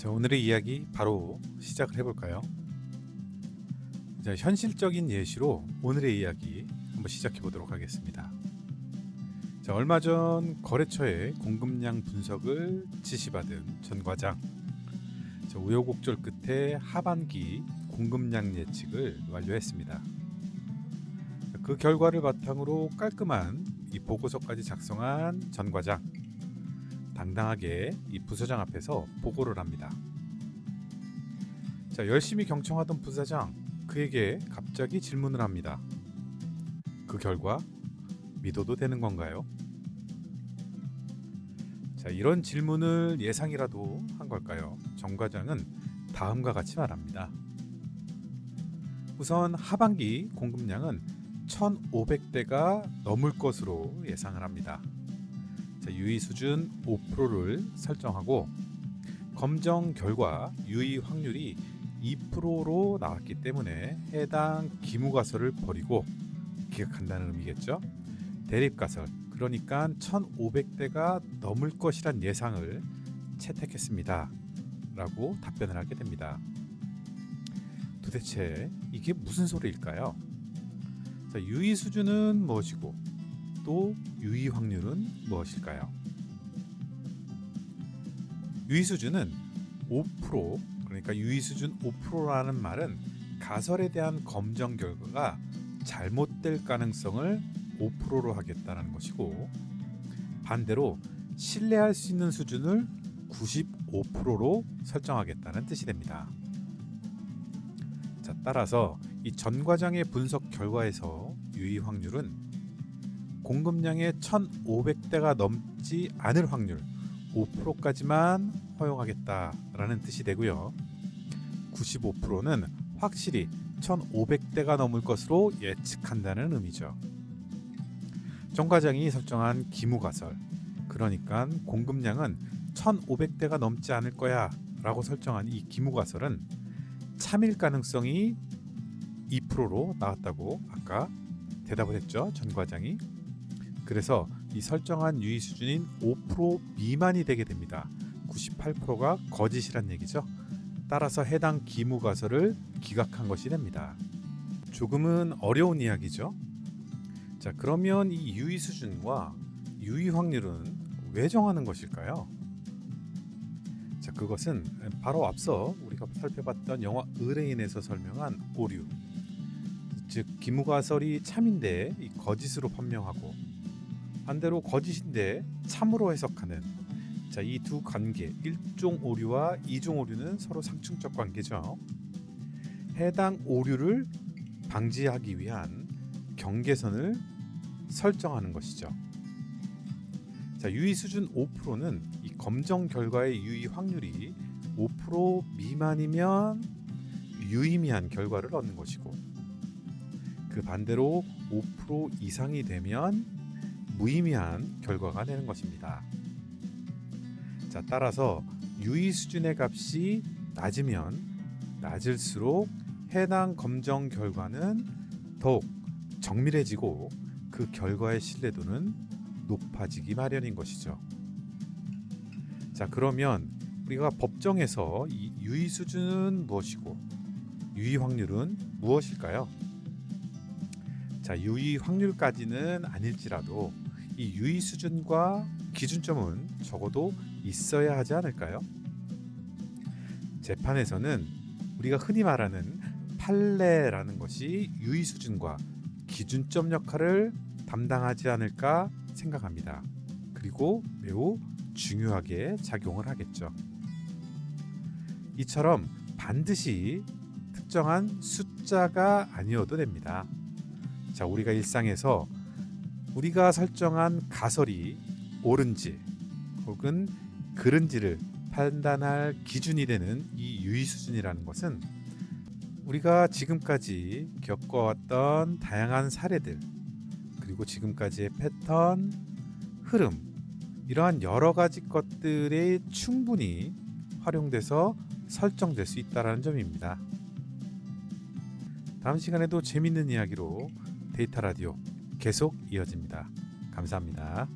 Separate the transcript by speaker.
Speaker 1: 자, 오늘의 이야기 바로 시작을 해볼까요? 자, 현실적인 예시로 오늘의 이야기 한번 시작해 보도록 하겠습니다. 자, 얼마 전 거래처의 공급량 분석을 지시받은 전 과장. 자, 우여곡절 끝에 하반기 공급량 예측을 완료했습니다. 자, 그 결과를 바탕으로 깔끔한 이 보고서까지 작성한 전 과장. 당당하게 이 부서장 앞에서 보고를 합니다. 자, 열심히 경청하던 부사장 그에게 갑자기 질문을 합니다. 그 결과 믿어도 되는 건가요? 자, 이런 질문을 예상이라도 한 걸까요? 정 과장은 다음과 같이 말합니다. 우선 하반기 공급량은 1,500대가 넘을 것으로 예상을 합니다. 자, 유의 수준 5%를 설정하고 검정 결과 유의 확률이 2%로 나왔기 때문에 해당 기무가설을 버리고 기각한다는 의미겠죠. 대립가설 그러니까 1,500대가 넘을 것이란 예상을 채택했습니다. 라고 답변을 하게 됩니다. 도대체 이게 무슨 소리일까요? 자, 유의 수준은 무엇이고 또 유의 확률은 무엇일까요? 유의 수준은 5% 그러니까 유의 수준 5%라는 말은 가설에 대한 검정 결과가 잘못될 가능성을 5%로 하겠다는 것이고 반대로 신뢰할 수 있는 수준을 95%로 설정하겠다는 뜻이 됩니다. 자, 따라서 이 전 과장의 분석 결과에서 유의 확률은 공급량의 1,500대가 넘지 않을 확률 5%까지만 허용하겠다라는 뜻이 되고요. 95%는 확실히 1,500대가 넘을 것으로 예측한다는 의미죠. 정 과장이 설정한 기무가설 그러니까 공급량은 1,500대가 넘지 않을 거야 라고 설정한 이 기무가설은 참일 가능성이 2%로 나왔다고 아까 대답을 했죠. 전 과장이. 그래서 이 설정한 유의 수준인 5% 미만이 되게 됩니다. 98%가 거짓이란 얘기죠. 따라서 해당 기무가설을 기각한 것이 됩니다. 조금은 어려운 이야기죠. 자, 그러면 이 유의 수준과 유의 확률은 왜 정하는 것일까요? 자, 그것은 바로 앞서 우리가 살펴봤던 영화 의뢰인에서 설명한 오류. 즉 기무가설이 참인데 이 거짓으로 판명하고 반대로 거짓인데 참으로 해석하는 자, 이 두 관계, 일종 오류와 이종 오류는 서로 상충적 관계죠. 해당 오류를 방지하기 위한 경계선을 설정하는 것이죠. 자, 유의 수준 5%는 이 검정 결과의 유의 확률이 5% 미만이면 유의미한 결과를 얻는 것이고 그 반대로 5% 이상이 되면 무의미한 결과가 되는 것입니다. 자, 따라서 유의 수준의 값이 낮으면 낮을수록 해당 검정 결과는 더욱 정밀해지고 그 결과의 신뢰도는 높아지기 마련인 것이죠. 자, 그러면 우리가 법정에서 이 유의 수준은 무엇이고 유의 확률은 무엇일까요? 자, 유의 확률까지는 아닐지라도 이 유의 수준과 기준점은 적어도 있어야 하지 않을까요? 재판에서는 우리가 흔히 말하는 판례라는 것이 유의 수준과 기준점 역할을 담당하지 않을까 생각합니다. 그리고 매우 중요하게 작용을 하겠죠. 이처럼 반드시 특정한 숫자가 아니어도 됩니다. 자, 우리가 일상에서 우리가 설정한 가설이 옳은지 혹은 그른지를 판단할 기준이 되는 이 유의 수준이라는 것은 우리가 지금까지 겪어왔던 다양한 사례들 그리고 지금까지의 패턴, 흐름 이러한 여러 가지 것들에 충분히 활용돼서 설정될 수 있다는 점입니다. 다음 시간에도 재밌는 이야기로 데이터 라디오 계속 이어집니다. 감사합니다.